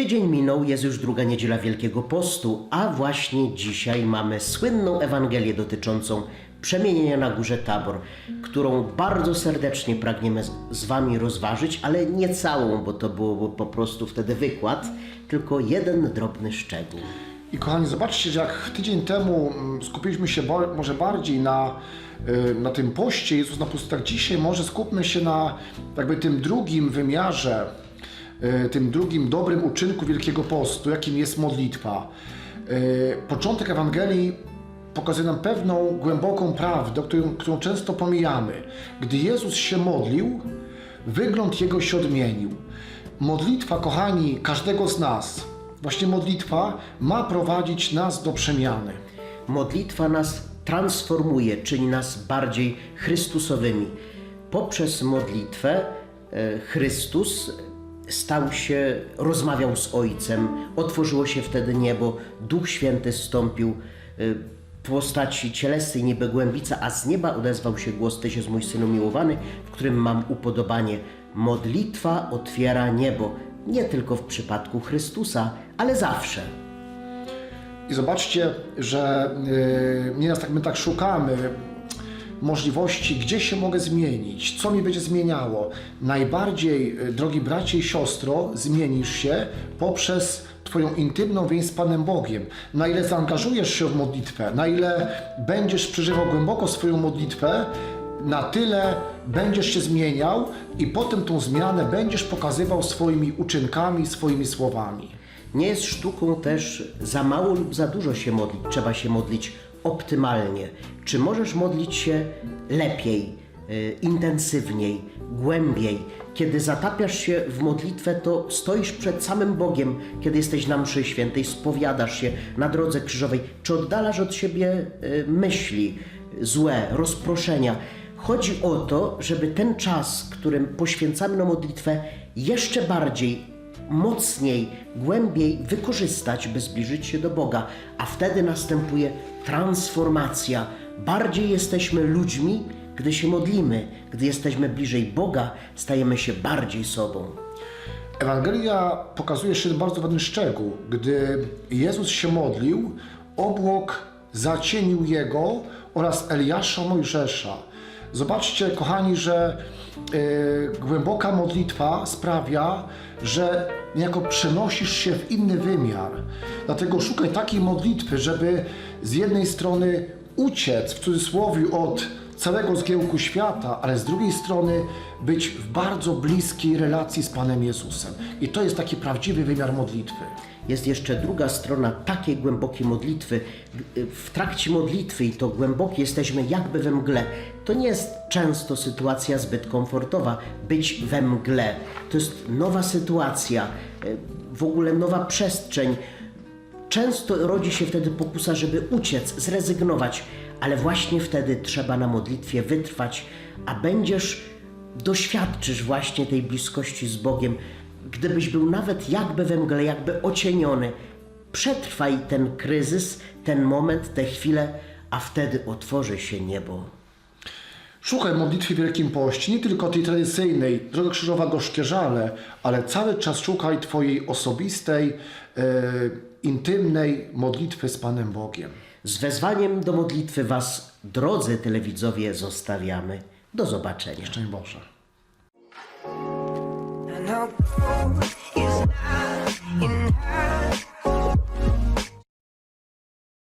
Tydzień minął, jest już druga niedziela Wielkiego Postu, a właśnie dzisiaj mamy słynną Ewangelię dotyczącą przemienienia na górze Tabor, którą bardzo serdecznie pragniemy z- Wami rozważyć, ale nie całą, bo to byłoby po prostu wtedy wykład, tylko jeden drobny szczegół. I kochani, zobaczcie, że jak tydzień temu mm, skupiliśmy się może bardziej na, y, na tym poście Jezus na tak dzisiaj może skupmy się na jakby tym drugim wymiarze, tym drugim dobrym uczynku Wielkiego Postu, jakim jest modlitwa. Y, Początek Ewangelii pokazuje nam pewną głęboką prawdę, którą, którą często pomijamy. Gdy Jezus się modlił, wygląd Jego się odmienił. Modlitwa, kochani, każdego z nas, właśnie modlitwa ma prowadzić nas do przemiany. Modlitwa nas transformuje, czyni nas bardziej Chrystusowymi. Poprzez modlitwę e, Chrystus stał się, rozmawiał z Ojcem, otworzyło się wtedy niebo, Duch Święty zstąpił e, w postaci cielesnej niby głębica, a z nieba odezwał się głos Tyś jest mój Synu miłowany, w którym mam upodobanie. Modlitwa otwiera niebo, nie tylko w przypadku Chrystusa, ale zawsze. I zobaczcie, że yy, nieraz tak my tak szukamy możliwości, gdzie się mogę zmienić, co mi będzie zmieniało. Najbardziej, yy, drogi bracie i siostro, zmienisz się poprzez Twoją intymną więź z Panem Bogiem. Na ile zaangażujesz się w modlitwę, na ile będziesz przeżywał głęboko swoją modlitwę, na tyle będziesz się zmieniał i potem tą zmianę będziesz pokazywał swoimi uczynkami, swoimi słowami. Nie jest sztuką też za mało lub za dużo się modlić. Trzeba się modlić optymalnie. Czy możesz modlić się lepiej, y, intensywniej, głębiej? Kiedy zatapiasz się w modlitwę, to stoisz przed samym Bogiem, kiedy jesteś na mszy świętej, spowiadasz się na drodze krzyżowej. Czy oddalasz od siebie y, myśli złe, rozproszenia? Chodzi o to, żeby ten czas, którym poświęcamy na modlitwę, jeszcze bardziej mocniej, głębiej wykorzystać, by zbliżyć się do Boga, a wtedy następuje transformacja. Bardziej jesteśmy ludźmi, gdy się modlimy, gdy jesteśmy bliżej Boga, stajemy się bardziej sobą. Ewangelia pokazuje jeszcze bardzo ważny szczegół. Gdy Jezus się modlił, obłok zacienił Jego oraz Eliasza Mojżesza. Zobaczcie, kochani, że e, głęboka modlitwa sprawia, że niejako przenosisz się w inny wymiar. Dlatego szukaj takiej modlitwy, żeby z jednej strony uciec w cudzysłowie od całego zgiełku świata, ale z drugiej strony być w bardzo bliskiej relacji z Panem Jezusem. I to jest taki prawdziwy wymiar modlitwy. Jest jeszcze druga strona takiej głębokiej modlitwy. W trakcie modlitwy i to głębokie jesteśmy jakby we mgle. To nie jest często sytuacja zbyt komfortowa, być we mgle. To jest nowa sytuacja, w ogóle nowa przestrzeń. Często rodzi się wtedy pokusa, żeby uciec, zrezygnować, ale właśnie wtedy trzeba na modlitwie wytrwać, a będziesz, doświadczysz właśnie tej bliskości z Bogiem. Gdybyś był nawet jakby we mgle, jakby ocieniony, przetrwaj ten kryzys, ten moment, tę chwilę, a wtedy otworzy się niebo. Szukaj modlitwy w Wielkim Poście, nie tylko tej tradycyjnej, Droga Krzyżowa Gorzkie Żale, ale cały czas szukaj Twojej osobistej, e, intymnej modlitwy z Panem Bogiem. Z wezwaniem do modlitwy Was, drodzy telewidzowie, zostawiamy. Do zobaczenia. Szczęść Boże. And I'll go